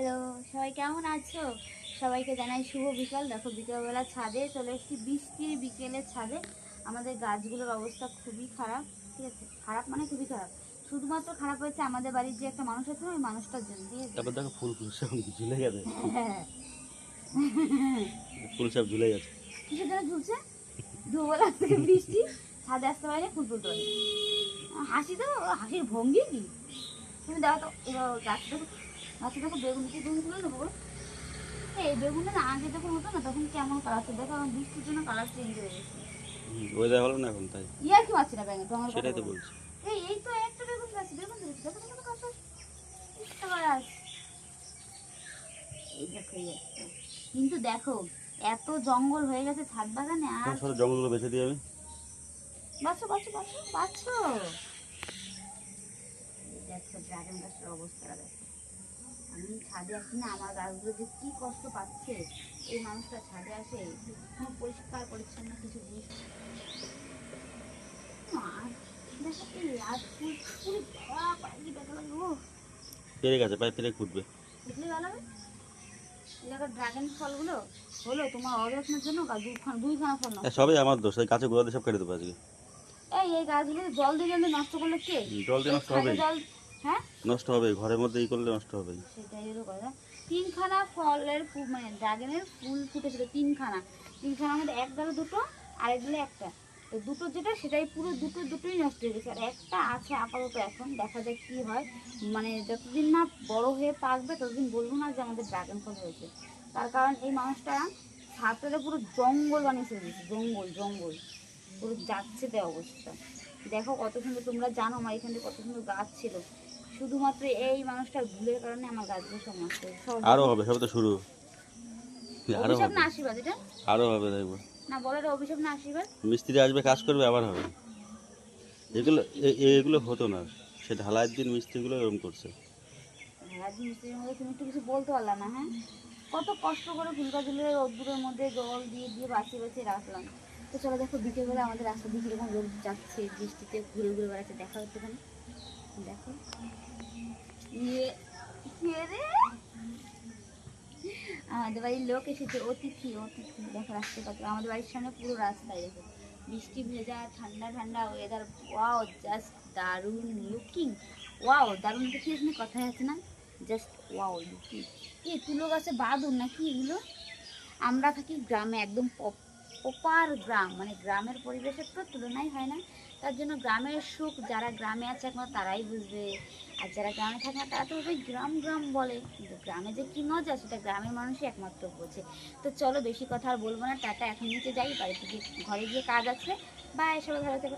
Hello সবাই কেমন আছো? সবাইকে জানাই শুভ বিকাল। দেখো বিকেলবেলা ছাদে চলে এসেছি। বৃষ্টির বিকেলের ছাদে। আমাদের গাছগুলোর অবস্থা খুবই খারাপ ঠিক আছে? খারাপ মানে খুবই খারাপ। শুধুমাত্র খারাপ হয়েছে আমাদের বাড়ির যে একটা মানুষ আছে ওই মানুষটার জন্য ঠিক আছে? তারপর দেখো ফুল ফুল সব ঝুলে গেছে। হ্যাঁ। ফুল সব ঝুলে গেছে। কিসের জন্য ঝুলছে? দুবেলা থেকে বৃষ্টি ছাদে আসতে পারে ফুল তুলতে পারে হাসি তো হাসির ভঙ্গি কি? তুমি দেখো তো এবার গাছ গাছে দেখো বেগুন কি নেব এই বেগুনটা না আগে যখন হতো না তখন কেমন কালার ছিল দেখো আমার বৃষ্টির জন্য কালার চেঞ্জ হয়ে গেছে ওয়েদার ভালো না এখন তাই ইয়ার কি পাচ্ছি না ব্যাঙে তোমার সেটাই তো বলছি এই এই তো একটা বেগুন গাছ বেগুন দেখো দেখো দেখো দেখো দেখো। গাছ এই দেখো কিন্তু দেখো এত জঙ্গল হয়ে গেছে ছাদ বাগানে আর জঙ্গলগুলো বেছে দিই আমি দেখো ড্রাগন গাছের দেখো আমি ছাদে আসি না আমার গাছগুলো যে কি কষ্ট পাচ্ছে। এই মানুষটা ছাদে আসে পরিষ্কার পরিচ্ছন্ন কিছু জিনিস। পেরে গেছে প্রায় পেরে ফুটবে হবে ড্রাগন ফলগুলো হলো তোমার অযত্নের জন্য গা- দুইখানা ফল হ্যাঁ, সবই আমার দোষ এই গাছে গোড়া সব কেটে দেবো আজকে। এই এই গাছগুলো জল দিয়ে জল নষ্ট করলে কে? জল দিয়ে নষ্ট হবেই। জল হ্যাঁ? নষ্ট হবে ঘরের মধ্যে ই করলে নষ্ট হবেই। সেটাই হলো কথা। তিনখানা ফলের মানে ড্রাগনের ফুল ফুটেছিল তিনখানা। তিনখানার মধ্যে এক গালে দুটো আর এক গালে একটা। তো দুটো যেটা সেটাই পুরো দুটো দুটোই নষ্ট হয়ে গেছে। আর একটা আছে আপাতত এখন দেখা যাক কি হয়। মানে যতদিন না বড় হয়ে পাকবে ততদিন বলব না যে আমাদের ড্রাগন ফল হয়েছে। তার কারণ এই মানুষটা ছাত্রটা পুরো জঙ্গল বানিয়ে ফেলে দিয়েছে। জঙ্গল জঙ্গল। পুরো যাচ্ছে তে অবস্থা। দেখো কত সুন্দর তোমরা জানো আমার এখানে কত সুন্দর গাছ ছিল। শুধুমাত্র এই মানুষটার ভুলের কারণে আমার গাছগুলো সব আরও হবে সবে তো শুরু। আরও হবে। না আশীর্বাদ এটা? আরও হবে দেখব। না বলো এটা অভিশাপ না আশীর্বাদ? মিস্ত্রি আসবে কাজ করবে আবার হবে। এগুলো এগুলো হতো না। সে ঢালাইয়ের দিন মিস্ত্রিগুলো এরকম করছে। মিস্ত্রির মধ্যে তুমি কিছু বলতে পারলা না হ্যাঁ? কত কষ্ট করে ফুল গাছগুলো রোদ্দুরের মধ্যে জল দিয়ে দিয়ে বাঁচিয়ে বাঁচিয়ে রাখলাম। তো চলো দেখো বিকেলবেলা আমাদের রাস্তা দিয়ে কীরকম লোক যাচ্ছে বৃষ্টিতে ঘুরে ঘুরে বেড়াচ্ছে দেখা হচ্ছে দেখো। ইয়ে আমাদের বাড়ির লোক এসেছে অতিথি অতিথি। দেখো রাস্তায় কত আমাদের বাড়ির সামনে পুরো রাস্তায় দেখো বৃষ্টি ভেজা ঠান্ডা ঠান্ডা ওয়েদার ওয়াও জাস্ট দারুণ লুকিং ওয়াও দারুণ দেখি এখানে কথাই আছে না? জাস্ট ওয়াও লুকিং কি তুলো গাছে বাদুর নাকি এগুলো? আমরা থাকি গ্রামে একদম প্রপার গ্রাম মানে গ্রামের পরিবেশের তো তুলনাই হয় না। তার জন্য গ্রামের সুখ, যারা গ্রামে আছে এখন তারাই বুঝবে। আর যারা গ্রামে থাকে না, তারা তো ওই গ্রাম গ্রাম বলে। কিন্তু গ্রামে যে কী মজা, সেটা গ্রামের মানুষই একমাত্র বোঝে। তো চলো বেশি কথা আর বলব না। টাটা, এখন নিচে যাই বাড়িতে গিয়ে ঘরে গিয়ে কাজ আছে। বা এসব ভালো থেকে